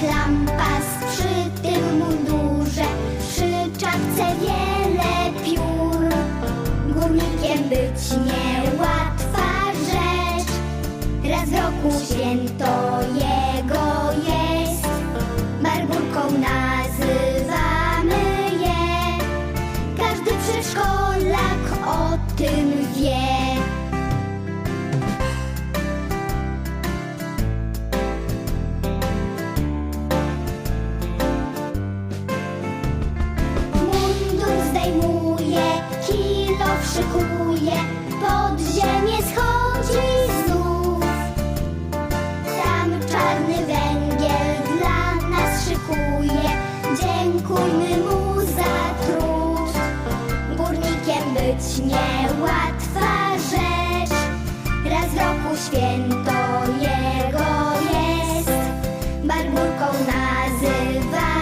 klampas przy tym mundurze, przy czapce wiele piór. Górnikiem być niełatwa rzecz, raz w roku święto jego jest. Marburką nazywamy je, każdy przedszkolak o tym szykuje, pod ziemię schodzi znów. Tam czarny węgiel dla nas szykuje, dziękujmy mu za trud. Górnikiem być niełatwa rzecz, raz w roku święto jego jest, barburką nazywa.